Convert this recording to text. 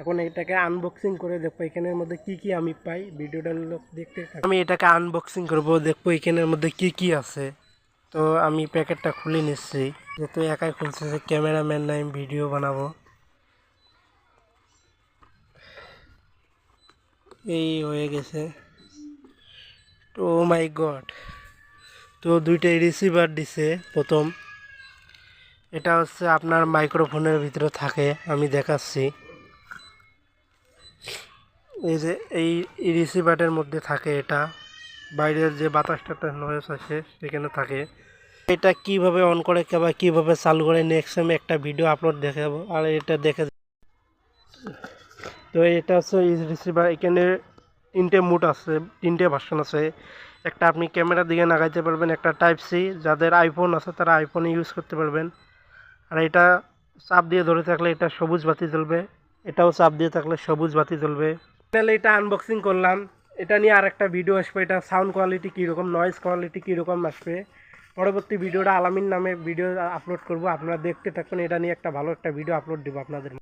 এখন এটাকে আনবক্সিং করে দেখব, এখানের মধ্যে কি কি আমি পাই, ভিডিওটা লোক দেখতে থাকো। আমি এটাকে আনবক্সিং করব, দেখব এখানের মধ্যে কি কি আছে। তো আমি প্যাকেটটা খুলে নিচ্ছি, যেহেতু একাই খুলছে ক্যামেরাম্যান নাই ভিডিও বানাবো। এই হয়ে গেছে। তো মাই গড, তো দুইটাই রিসিভার দিছে প্রথম। এটা হচ্ছে আপনার মাইক্রোফোনের ভিতরে থাকে, আমি দেখাচ্ছি। এই যে এই রিসিভারের মধ্যে থাকে এটা, বাইরের যে বাতাসটা নয়েস আছে সেখানে থাকে। এটা কীভাবে অন করে কিংবা কীভাবে চালু করে নেক্সট আমি একটা ভিডিও আপলোড দেখাবো, আর এটা দেখে তো এটা হচ্ছে রিসিভার এখানে তিনটে মুড আছে, তিনটে ভার্সন আছে। একটা আপনি ক্যামেরার দিকে লাগাইতে পারবেন, একটা টাইপ সি যাদের আইফোন আছে তারা আইফোনে ইউজ করতে পারবেন। আর এটা চাপ দিয়ে ধরে থাকলে এটা সবুজ বাতি জ্বলবে, এটাও চাপ দিয়ে থাকলে সবুজ বাতি জ্বলবে। তাহলে এটা আনবক্সিং করলাম। এটা নিয়ে আরেকটা ভিডিও আসবে। এটা সাউন্ড কোয়ালিটি কীরকম নয়েজ কোয়ালিটি কীরকম আসবে। পরবর্তী ভিডিওটা আলামিন নামে ভিডিও আপলোড করব। আপনারা দেখতে থাকুন। এটা নিয়ে একটা ভালো একটা ভিডিও আপলোড দেবো আপনাদের